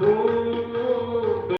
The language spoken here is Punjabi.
ਤੂੰ